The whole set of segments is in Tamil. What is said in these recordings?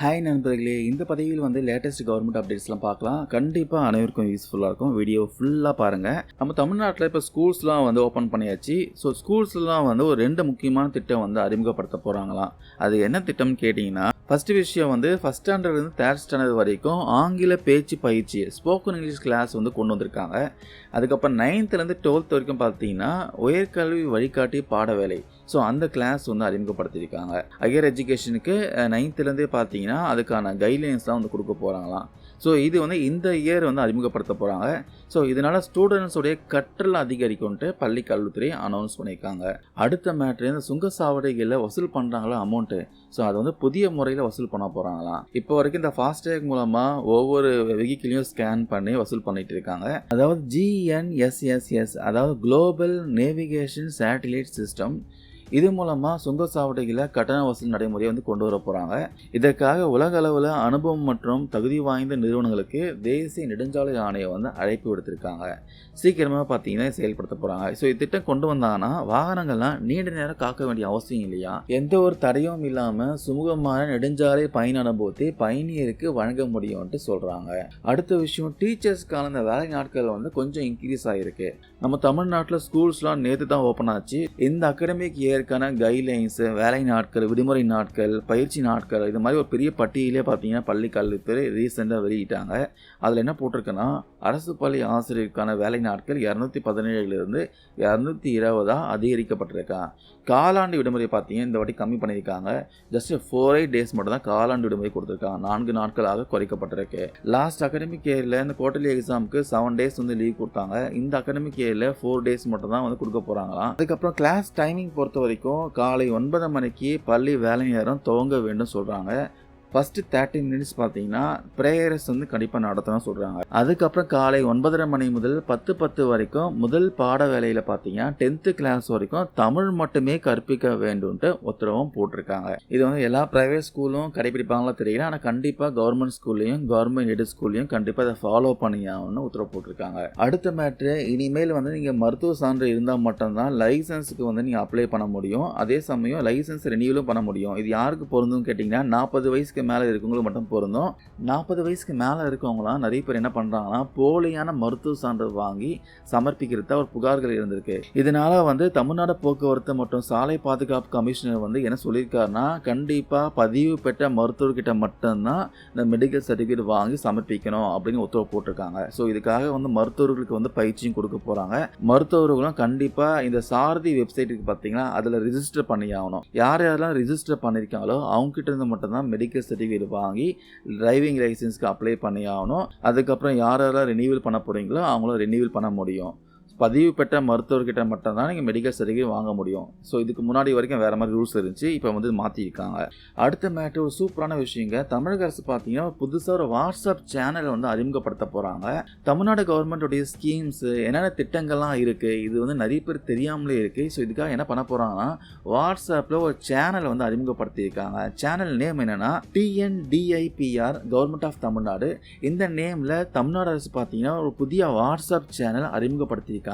ஹாய் நண்பர்களே. இந்த பதவியில் வந்து லேட்டஸ்ட் கவர்மெண்ட் அப்டேட்ஸ்லாம் பார்க்கலாம். கண்டிப்பாக அனைவருக்கும் யூஸ்ஃபுல்லாக இருக்கும். வீடியோ ஃபுல்லாக பாருங்கள் நம்ம தமிழ்நாட்டில் இப்போ ஸ்கூல்ஸ்லாம் வந்து ஓப்பன் பண்ணியாச்சு. ஸோ ஸ்கூல்ஸ்லாம் வந்து ஒரு ரெண்டு முக்கியமான திட்டம் வந்து அறிமுகப்படுத்த போகிறாங்களாம் அது என்ன திட்டம்னு கேட்டிங்கன்னா ஃபஸ்ட்டு விஷயம் வந்து ஃபஸ்ட் ஸ்டாண்டர்ட்லேருந்து தேர்ட் ஸ்டாண்டர்ட் வரைக்கும் ஆங்கில பேச்சு பயிற்சி ஸ்போக்கன் இங்கிலீஷ் கிளாஸ் வந்து கொண்டு வந்திருக்காங்க. அதுக்கப்புறம் நைன்த்துலேருந்து டுவெல்த் வரைக்கும் பார்த்தீங்கன்னா உயர்கல்வி வழிகாட்டி பாட வேலை ஸோ அந்த கிளாஸ் வந்து அறிமுகப்படுத்தியிருக்காங்க. ஹையர் எஜுகேஷனுக்கு நைன்த்துலேருந்தே பார்த்தீங்கன்னா அதுக்கான கைட்லைன்ஸ்லாம் வந்து கொடுக்க போகிறாங்களாம் ஸோ இது வந்து இந்த இயர் வந்து அறிமுகப்படுத்த போகிறாங்க ஸோ இதனால் ஸ்டூடெண்ட்ஸுடைய கற்றல் அதிகரிக்கும்ட்டு பள்ளி கல்வித்துறை அனௌன்ஸ் பண்ணியிருக்காங்க. அடுத்த மேட்ரு இந்த சுங்கசாவடிகளில் வசூல் பண்ணுறாங்களா அமௌண்ட்டு ஸோ அது வந்து புதிய முறையில் வசூல் பண்ண போகிறாங்களாம் இப்போ வரைக்கும் இந்த ஃபாஸ்டேக் மூலமாக ஒவ்வொரு வெஹிக்கிளையும் ஸ்கேன் பண்ணி வசூல் பண்ணிட்டு இருக்காங்க. அதாவது ஜிஎன்எஸ்எஸ்எஸ் அதாவது குளோபல் நேவிகேஷன் சேட்டிலைட் சிஸ்டம் இது மூலமாக சுங்கச்சாவடிகளில் கட்டண வசூல் நடைமுறையை வந்து கொண்டு வர போகிறாங்க இதற்காக உலக அளவில் அனுபவம் மற்றும் தகுதி வாய்ந்த நிறுவனங்களுக்கு தேசிய நெடுஞ்சாலை ஆணையம் வந்து அழைப்பு விடுத்திருக்காங்க. சீக்கிரமாக பார்த்தீங்கன்னா செயல்படுத்த போகிறாங்க ஸோ இத்திட்டம் கொண்டு வந்தாங்கன்னா வாகனங்கள்லாம் நீண்ட நேரம் காக்க வேண்டிய அவசியம் இல்லையா? எந்த ஒரு தடையும் இல்லாமல் சுமூகமான நெடுஞ்சாலை பயண அனுபவத்தை பயணியருக்கு வழங்க முடியும்ட்டு சொல்கிறாங்க அடுத்த விஷயம் டீச்சர்ஸ்க்கான இந்த வேலை நாட்கள் வந்து கொஞ்சம் இன்க்ரீஸ் ஆகிருக்கு நம்ம தமிழ்நாட்டில் ஸ்கூல்ஸ்லாம் நேற்று தான் ஓப்பன் ஆச்சு. இந்த அகடமிக் இயருக்கான கைட்லைன்ஸு வேலை நாட்கள் விடுமுறை நாட்கள் பயிற்சி நாட்கள் இது மாதிரி ஒரு பெரிய பட்டியலே பார்த்தீங்கன்னா பள்ளி கல்வித்துறை ரீசெண்டாக வெளியிட்டாங்க. அதில் என்ன போட்டிருக்குன்னா அரசு பள்ளி ஆசிரியருக்கான வேலை நாட்கள் இரநூத்தி பதினேழுலேருந்து இரநூத்தி இருபதாக அதிகரிக்கப்பட்டிருக்கான் காலாண்டு விடுமுறை பார்த்தீங்கன்னா இந்த வாட்டி கம்மி பண்ணியிருக்காங்க. ஜஸ்ட் ஃபோர் எயிட் டேஸ் மட்டும் தான் காலாண்டு விடுமுறை கொடுத்துருக்காங்க நான்கு நாட்களாக குறைக்கப்பட்டிருக்கு. லாஸ்ட் அகாடமிக் இயரில் இந்த குவார்டர்லி எக்ஸாமுக்கு செவன் டேஸ் வந்து லீவ் கொடுத்தாங்க. இந்த அகாடமிக் இயரில் ஃபோர் டேஸ் மட்டும் தான் வந்து கொடுக்க போகிறாங்களாம் அதுக்கப்புறம் கிளாஸ் டைமிங் பொறுத்த வரைக்கும் காலை ஒன்பது மணிக்கு பள்ளி வேலை நேரம் துவங்க வேண்டும் சொல்கிறாங்க ஃபஸ்ட்டு தேர்ட்டி மினிட்ஸ் பார்த்தீங்கன்னா ப்ரேயர்ஸ் வந்து கண்டிப்பாக நடத்தணும் சொல்கிறாங்க அதுக்கப்புறம் காலை ஒன்பதரை மணி முதல் பத்து பத்து வரைக்கும் முதல் பாட வேலையில் பார்த்தீங்கன்னா டென்த்து கிளாஸ் வரைக்கும் தமிழ் மட்டுமே கற்பிக்க வேண்டும்ன்ட்டு உத்தரவும் போட்டிருக்காங்க. இது வந்து எல்லா ப்ரைவேட் ஸ்கூலும் கடைபிடிப்பாங்களோ தெரியல. ஆனால் கண்டிப்பாக கவர்மெண்ட் ஸ்கூல்லையும் கவர்மெண்ட் எடு ஸ்கூல்லையும் கண்டிப்பாக அதை ஃபாலோ பண்ணியாகணும்னு உத்தரவு போட்டிருக்காங்க. அடுத்த மேட்ரு இனிமேல் வந்து நீங்கள் மருத்துவ சான்று இருந்தால் மட்டும்தான் லைசன்ஸுக்கு வந்து நீங்கள் அப்ளை பண்ண முடியும். அதே சமயம் லைசன்ஸ் ரெனியூலும் பண்ண முடியும். இது யாருக்கு பொருந்தும் கேட்டிங்கன்னா நாற்பது வயசுக்கு வயசுக்கு மேலே இருக்கவங்களுக்கு மட்டும் பொருந்தும். நாற்பது வயசுக்கு மேலே இருக்கவங்களாம் நிறைய பேர் என்ன பண்ணுறாங்கன்னா போலியான மருத்துவ சான்று வாங்கி சமர்ப்பிக்கிறத ஒரு புகார்கள் இருந்திருக்கு. இதனால வந்து தமிழ்நாடு போக்குவரத்து மற்றும் சாலை பாதுகாப்பு கமிஷனர் வந்து என்ன சொல்லியிருக்காருன்னா கண்டிப்பாக பதிவு பெற்ற மருத்துவர்கிட்ட மட்டும்தான் இந்த மெடிக்கல் சர்டிஃபிகேட் வாங்கி சமர்ப்பிக்கணும் அப்படின்னு உத்தரவு போட்டிருக்காங்க. ஸோ இதுக்காக வந்து மருத்துவர்களுக்கு வந்து பயிற்சியும் கொடுக்க போகிறாங்க மருத்துவர்களும் கண்டிப்பாக இந்த சாரதி வெப்சைட்டுக்கு பார்த்தீங்கன்னா அதில் ரிஜிஸ்டர் பண்ணி ஆகணும். யார் யாரெல்லாம் ரிஜிஸ்டர் பண்ணியிருக்காங்களோ அவங்ககிட்ட இருந்து மட்டும்தான் மெடிக்கல் சர்டிஃபிகேட் வாங்கி டிரைவிங் லைசன்ஸ்க்கு அப்ளை பண்ணி ஆகணும். அதுக்கப்புறம் யார் யாரெல்லாம் ரினியூவல் பண்ண போகிறீங்களோ அவங்களும் ரினியூவல் பண்ண முடியும். பதிவு பெற்ற மருத்துவர்கிட்ட மட்டும்தான் நீங்கள் மெடிக்கல் சர்டிஃபிகேட் வாங்க முடியும். ஸோ இதுக்கு முன்னாடி வரைக்கும் வேறு மாதிரி ரூல்ஸ் இருந்துச்சு. இப்போ வந்து மாற்றிருக்காங்க அடுத்த மேட்ரு ஒரு சூப்பரான விஷயங்க. தமிழக அரசு பார்த்தீங்கன்னா புதுசாக ஒரு வாட்ஸ்அப் சேனலை வந்து அறிமுகப்படுத்த போகிறாங்க தமிழ்நாடு கவர்மெண்ட்டுடைய ஸ்கீம்ஸு என்னென்ன திட்டங்கள்லாம் இருக்குது இது வந்து நிறைய பேர் தெரியாமலே இருக்குது ஸோ இதுக்காக என்ன பண்ண போகிறாங்கன்னா வாட்ஸ்அப்பில் ஒரு சேனலை வந்து அறிமுகப்படுத்தியிருக்காங்க. சேனல் நேம் என்னென்னா டிஎன்டிஐபிஆர் கவர்மெண்ட் ஆஃப் தமிழ்நாடு இந்த நேமில் தமிழ்நாடு அரசு பார்த்தீங்கன்னா ஒரு புதிய வாட்ஸ்அப் சேனல் அறிமுகப்படுத்தியிருக்காங்க.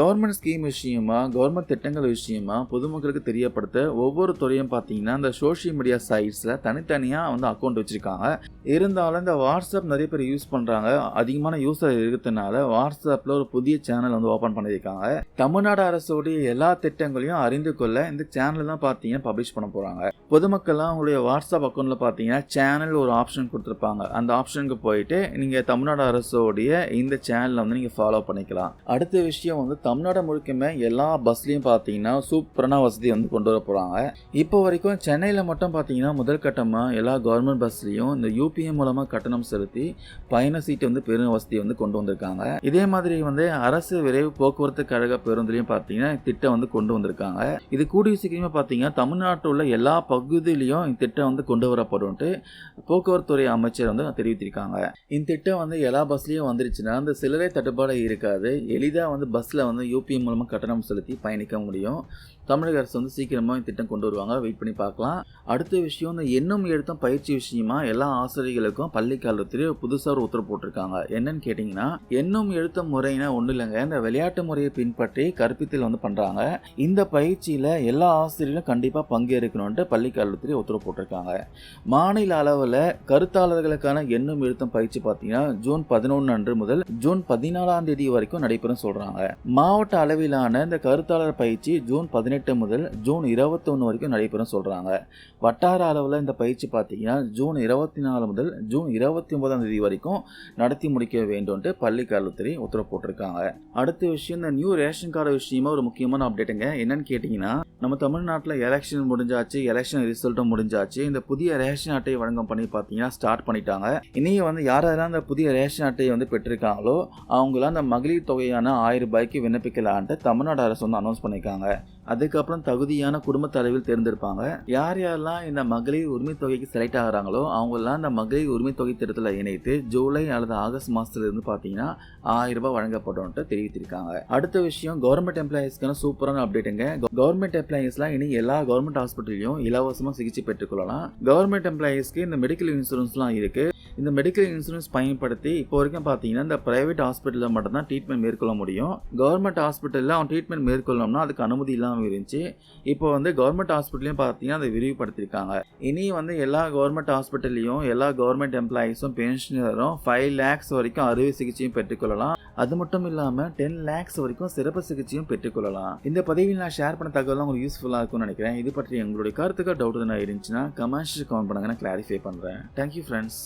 கவர்மெண்ட் ஸ்கீம் விஷயமா கவர்மெண்ட் திட்டங்கள் விஷயமா பொதுமக்களுக்கு தெரியப்படுத்த ஒவ்வொரு துறையும் பார்த்தீங்கன்னா இந்த சோஷியல் மீடியா சைட்ஸில் தனித்தனியாக வந்து அக்கௌண்ட் வச்சுருக்காங்க. இருந்தாலும் இந்த வாட்ஸ்அப் நிறைய பேர் யூஸ் பண்ணுறாங்க அதிகமான யூஸர் இருக்கிறதுனால வாட்ஸ்அப்பில் ஒரு புதிய சேனல் வந்து ஓப்பன் பண்ணியிருக்காங்க. தமிழ்நாடு அரசோடைய எல்லா திட்டங்களையும் அறிந்து கொள்ள இந்த சேனல் தான் பார்த்தீங்கன்னா பப்ளிஷ் பண்ண போகிறாங்க பொதுமக்கள்லாம் உங்களுடைய வாட்ஸ்அப் அக்கௌண்ட்டில் பார்த்தீங்கன்னா சேனல் ஒரு ஆப்ஷன் கொடுத்துருப்பாங்க. அந்த ஆப்ஷனுக்கு போயிட்டு நீங்கள் தமிழ்நாடு அரசோடைய இந்த சேனலை வந்து நீங்கள் ஃபாலோ பண்ணிக்கலாம். அடுத்த விஷயம் வந்து தமிழ்நாடு முழுக்கமே எல்லா பஸ்லேயும் பார்த்தீங்கன்னா சூப்பரான வசதி வந்து கொண்டு வர போகிறாங்க இப்போ வரைக்கும் சென்னையில் மட்டும் பார்த்தீங்கன்னா முதல் கட்டமாக எல்லா கவர்மெண்ட் பஸ்லேயும் இந்த யூபிஎம் மூலமாக கட்டணம் செலுத்தி பயண சீட்டு வந்து பெரும் வசதி வந்து கொண்டு வந்திருக்காங்க. இதே மாதிரி வந்து அரசு விரைவு போக்குவரத்து கழக பேருந்துலையும் பார்த்தீங்கன்னா திட்டம் வந்து கொண்டு வந்திருக்காங்க. இது கூடிய சீக்கிரமாக பார்த்தீங்கன்னா தமிழ்நாட்டில் உள்ள எல்லா பகுதியிலையும் இந்த திட்டம் வந்து கொண்டு வரப்படும்ட்டு போக்குவரத்துறை அமைச்சர் வந்து தெரிவித்திருக்காங்க. இந்த திட்டம் வந்து எல்லா பஸ்லேயும் வந்துருச்சுன்னா அந்த சிலரே தட்டுப்பாடு இருக்காது. எளிதாக வந்து பஸ்ஸில் வந்து யூபிஎம் மூலமாக கட்டணம் செலுத்தி பயணிக்க முடியும். தமிழக அரசு வந்து சீக்கிரமாக திட்டம் கொண்டு வருவாங்க. வெயிட் பண்ணி பார்க்கலாம். அடுத்த விஷயம் இந்த எண்ணும் எழுத்தும் பயிற்சி விஷயமா எல்லா ஆசிரியர்களுக்கும் பள்ளி புதுசாக ஒரு உத்தரவு போட்டிருக்காங்க. என்னன்னு கேட்டிங்கன்னா எண்ணும் எழுத்தும் முறைனா ஒன்றும் இல்லைங்க. இந்த விளையாட்டு முறையை பின்பற்றி கற்பித்தல் வந்து பண்ணுறாங்க இந்த பயிற்சியில் எல்லா ஆசிரியர்களும் கண்டிப்பாக பங்கேற்கணும்ட்டு பள்ளி கல்வித்துறை உத்தரவு போட்டிருக்காங்க. மாநில அளவில் கருத்தாளர்களுக்கான எண்ணும் எழுத்தும் பயிற்சி பார்த்தீங்கன்னா ஜூன் பதினொன்று அன்று முதல் ஜூன் பதினாலாம் தேதி வரைக்கும் நடைபெறும் சொல்கிறாங்க மாவட்ட அளவிலான இந்த கருத்தாளர் பயிற்சி ஜூன் பதினெட்டு முதல் ஜூன் இருபத்தொன்று வரைக்கும் நடைபெறும் சொல்கிறாங்க வட்டார அளவில் இந்த பயிற்சி பார்த்தீங்கன்னா ஜூன் இருபத்தி நாலு முதல் ஜூன் இருபத்தி ஒன்பதாம் தேதி வரைக்கும் நடத்தி முடிக்க வேண்டும்ட்டு பள்ளி கல்வித்துறை உத்தரவு போட்டிருக்காங்க. அடுத்த விஷயம் இந்த நியூ ரேஷன் கார்டு விஷயமா ஒரு முக்கியமான அப்டேட்டுங்க என்னன்னு கேட்டிங்கன்னா நம்ம தமிழ்நாட்டில் எலெக்ஷன் முடிஞ்சாச்சு எலெக்ஷன் ரிசல்ட்டும் முடிஞ்சாச்சு. இந்த புதிய ரேஷன் அட்டை வழங்கும் பண்ணி பார்த்தீங்கன்னா ஸ்டார்ட் பண்ணிட்டாங்க. இனியும் வந்து யாரெல்லாம் அந்த புதிய ரேஷன் அட்டையை வந்து பெற்றிருக்காங்களோ அவங்களாம் அந்த மகளிர் தொகையான ஆயிரம் ரூபாய்க்கு விண்ணப்பிக்கலான்ட்டு தமிழ்நாடு அரசு வந்து அனௌன்ஸ் பண்ணியிருக்காங்க அதுக்கப்புறம் தகுதியான குடும்ப தலைவில் தேர்ந்தெடுப்பாங்க. யார் யாரெல்லாம் இந்த மகளிர் உரிமை தொகைக்கு செலக்ட் ஆகிறாங்களோ அவங்கெல்லாம் இந்த மகளிர் உரிமை தொகை திட்டத்தில் இணைத்து ஜூலை அல்லது ஆகஸ்ட் மாதத்துலேருந்து பார்த்தீங்கன்னா ஆயிரம் ரூபாய் வழங்கப்படும்ட்டு தெரிவித்திருக்காங்க. அடுத்த விஷயம் கவர்மெண்ட் எம்ப்ளாயீஸ்க்கான சூப்பரான அப்டேட்டுங்க கவர்மெண்ட் எம்ப்ளாயீஸ்லாம் இனி எல்லா கவர்மெண்ட் ஹாஸ்பிட்டல்லையும் இலவசமாக சிகிச்சை பெற்றுக்கொள்ளலாம் கவர்மெண்ட் எம்ப்ளாயீஸ்க்கு இந்த மெடிக்கல் இன்சூரன்ஸ்லாம் இருக்குது இந்த மெடிக்கல் இன்சூரன்ஸ் பயன்படுத்தி இப்போ வரைக்கும் பார்த்தீங்கன்னா இந்த பிரைவேட் ஹாஸ்பிட்டலில் மட்டும்தான் ட்ரீட்மெண்ட் மேற்கொள்ள முடியும். கவர்மெண்ட் ஹாஸ்பிட்டலில் அவன் ட்ரீட்மெண்ட் மேற்கொள்ளணும்னா அதுக்கு அனுமதி இல்லாமல் இருந்துச்சு. இப்போ வந்து கவர்மெண்ட் ஹாஸ்பிட்டலையும் பார்த்தீங்கன்னா அதை விரிவுபடுத்தியிருக்காங்க இனி வந்து எல்லா கவர்மெண்ட் ஹாஸ்பிட்டல்லையும் எல்லா கவர்மெண்ட் எம்ப்ளாயீஸும் பென்ஷனரும் ஃபைவ் லேக்ஸ் வரைக்கும் அறுவை சிகிச்சையும் பெற்றுக்கொள்ளலாம். அது மட்டும் இல்லாமல் டென் லேக்ஸ் வரைக்கும் சிறப்பு சிகிச்சையும் பெற்றுக்கொள்ளலாம். இந்த பதவியில் நான் ஷேர் பண்ண தகவலாம் உங்களுக்கு யூஸ்ஃபுல்லாக இருக்கும்னு நினைக்கிறேன். இது பற்றி எங்களுடைய கருத்துக்கள் டவுட் என்ன இருந்துச்சுன்னா கமெண்ட்ஸ் கமெண்ட் பண்ணுங்க. நான் கிளாரிஃபை பண்ணுறேன் தேங்க்யூ ஃப்ரெண்ட்ஸ்